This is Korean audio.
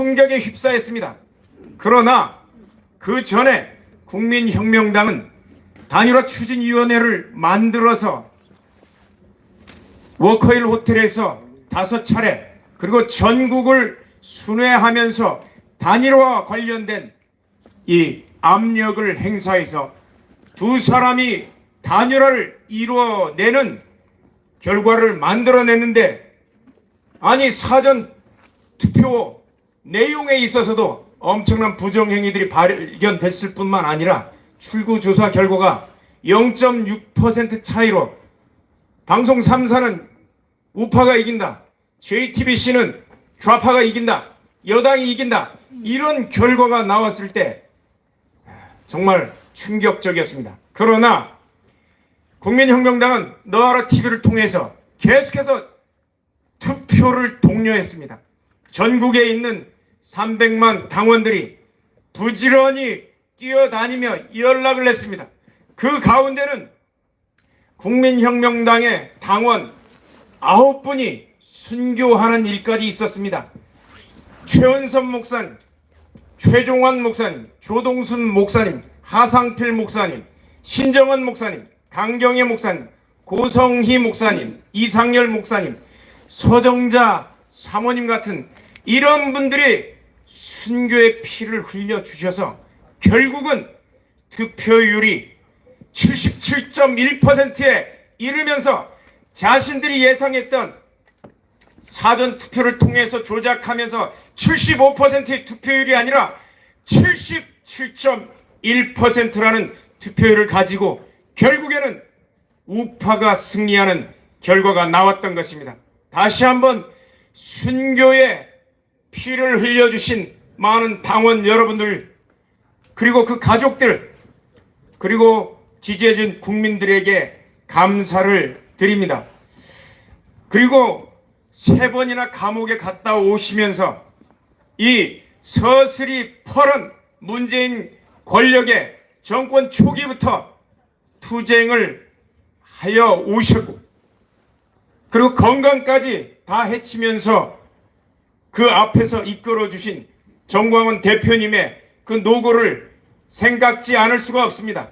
충격에 휩싸였습니다. 그러나 그 전에 국민혁명당은 단일화 추진위원회를 만들어서 워커힐 호텔에서 다섯 차례 그리고 전국을 순회하면서 단일화와 관련된 이 압력을 행사해서 두 사람이 단일화를 이루어내는 결과를 만들어냈는데 아니 사전 투표 내용에 있어서도 엄청난 부정행위들이 발견됐을 뿐만 아니라 출구 조사 결과가 0.6% 차이로 방송 3사는 우파가 이긴다. JTBC는 좌파가 이긴다. 여당이 이긴다. 이런 결과가 나왔을 때 정말 충격적이었습니다. 그러나 국민혁명당은 너하라 TV를 통해서 계속해서 투표를 독려했습니다. 전국에 있는 300만 당원들이 부지런히 뛰어다니며 연락을 했습니다. 그 가운데는 국민혁명당의 당원 9분이 순교하는 일까지 있었습니다. 최은선 목사님, 최종환 목사님, 조동순 목사님, 하상필 목사님, 신정원 목사님, 강경애 목사님, 고성희 목사님, 이상열 목사님, 서정자 사모님 같은 이런 분들이 순교의 피를 흘려 주셔서 결국은 득표율이 77.1%에 이르면서 자신들이 예상했던 사전 투표를 통해서 조작하면서 75%의 투표율이 아니라 77.1%라는 투표율을 가지고 결국에는 우파가 승리하는 결과가 나왔던 것입니다. 다시 한번 순교의 피를 흘려주신 많은 당원 여러분들 그리고 그 가족들 그리고 지지해준 국민들에게 감사를 드립니다. 그리고 세 번이나 감옥에 갔다 오시면서 이 서슬이 펄은 문재인 권력의 정권 초기부터 투쟁을 하여 오셨고 그리고 건강까지 다 해치면서 그 앞에서 이끌어 주신 정광훈 대표님의 그 노고를 생각지 않을 수가 없습니다.